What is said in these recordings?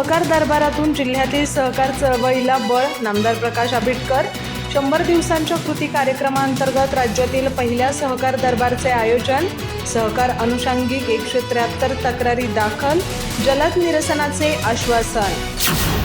सहकार दरबारातून जिल्ह्यातील सहकार चळवळीला बळ नामदार प्रकाश आंबेडकर शंभर दिवसांच्या कृती कार्यक्रमांतर्गत राज्यातील पहिल्या सहकार दरबारचे आयोजन सहकार अनुषंगिक एकशे त्र्याहत्तर तक्रारी दाखल जलद निरसनाचे आश्वासन.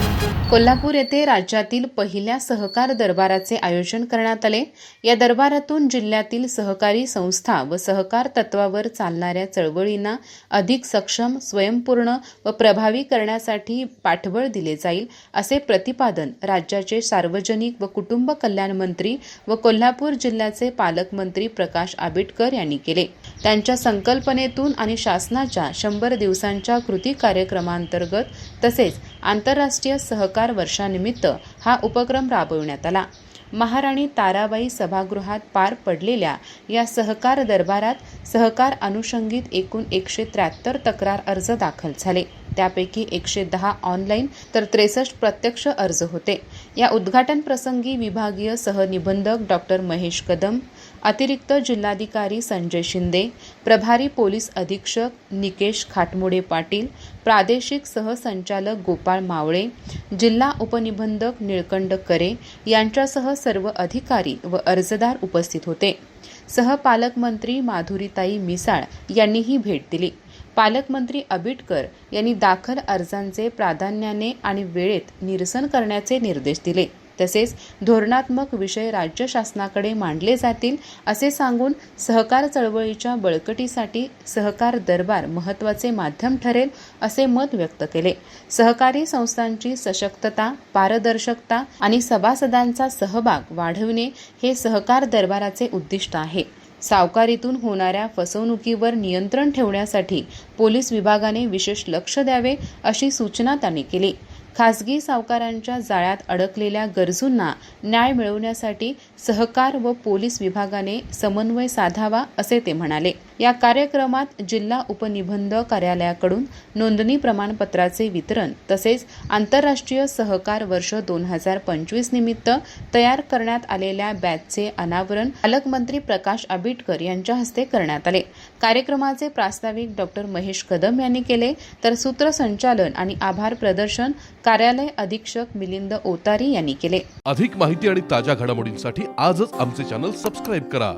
कोल्हापूर येथे राज्यातील पहिल्या सहकार दरबाराचे आयोजन करण्यात आले. या दरबारातून जिल्ह्यातील सहकारी संस्था व सहकार तत्वावर चालणाऱ्या चळवळींना अधिक सक्षम स्वयंपूर्ण व प्रभावी करण्यासाठी पाठबळ दिले जाईल असे प्रतिपादन राज्याचे सार्वजनिक व कुटुंब कल्याण मंत्री व कोल्हापूर जिल्ह्याचे पालकमंत्री प्रकाश आंबेडकर यांनी केले. त्यांच्या संकल्पनेतून आणि शासनाच्या शंभर दिवसांच्या कृती कार्यक्रमांतर्गत तसेच आंतरराष्ट्रीय सहकार वर्षानिमित्त हा उपक्रम राबविण्यात आला. महाराणी ताराबाई सभागृहात पार पडलेल्या या सहकार दरबारात सहकार अनुषंगित एकूण एकशे त्र्याहत्तर तक्रार अर्ज दाखल झाले. त्यापैकी एकशे दहा ऑनलाईन तर त्रेसष्ट प्रत्यक्ष अर्ज होते. या उद्घाटन प्रसंगी विभागीय सहनिबंधक डॉक्टर महेश कदम अतिरिक्त जिल्हाधिकारी संजय शिंदे प्रभारी पोलीस अधीक्षक निकेश खाटमोडे पाटील प्रादेशिक सहसंचालक गोपाळ मावळे जिल्हा उपनिबंधक निळकंड करे यांच्यासह सर्व अधिकारी व अर्जदार उपस्थित होते. सहपालकमंत्री माधुरीताई मिसाळ यांनीही भेट दिली. पालकमंत्री आबिटकर यांनी दाखल अर्जांचे प्राधान्याने आणि वेळेत निरसन करण्याचे निर्देश दिले. तसेच धोरणात्मक विषय राज्य शासनाकडे मांडले जातील असे सांगून सहकार चळवळीच्या बळकटीसाठी सहकार दरबार महत्त्वाचे माध्यम ठरेल असे मत व्यक्त केले. सहकारी संस्थांची सशक्तता पारदर्शकता आणि सभासदांचा सहभाग वाढविणे हे सहकार दरबाराचे उद्दिष्ट आहे. सावकारीतून होणाऱ्या फसवणुकीवर नियंत्रण ठेवण्यासाठी पोलीस विभागाने विशेष लक्ष द्यावे अशी सूचना त्यांनी केली. खासगी सावकारांच्या जाळ्यात अडकलेल्या गरजूंना न्याय मिळवण्यासाठी सहकार व पोलीस विभागाने समन्वय साधावा असे ते म्हणाले. या कार्यक्रमात जिल्हा उपनिबंध कार्यालयाकडून नोंदणी प्रमाणपत्राचे वितरण तसेच आंतरराष्ट्रीय सहकार वर्ष दोन हजार पंचवीस निमित्त तयार करण्यात आलेल्या बॅचचे अनावरण पालकमंत्री प्रकाश आबिटकर यांच्या हस्ते करण्यात आले. कार्यक्रमाचे प्रास्ताविक डॉक्टर महेश कदम यांनी केले. तर सूत्रसंचालन आणि आभार प्रदर्शन कार्यालय अधीक्षक मिलिंद ओतारी यांनी केले. अधिक माहिती आणि ताज्या घडामोडींसाठी आजच आमचे चॅनल सबस्क्राईब करा.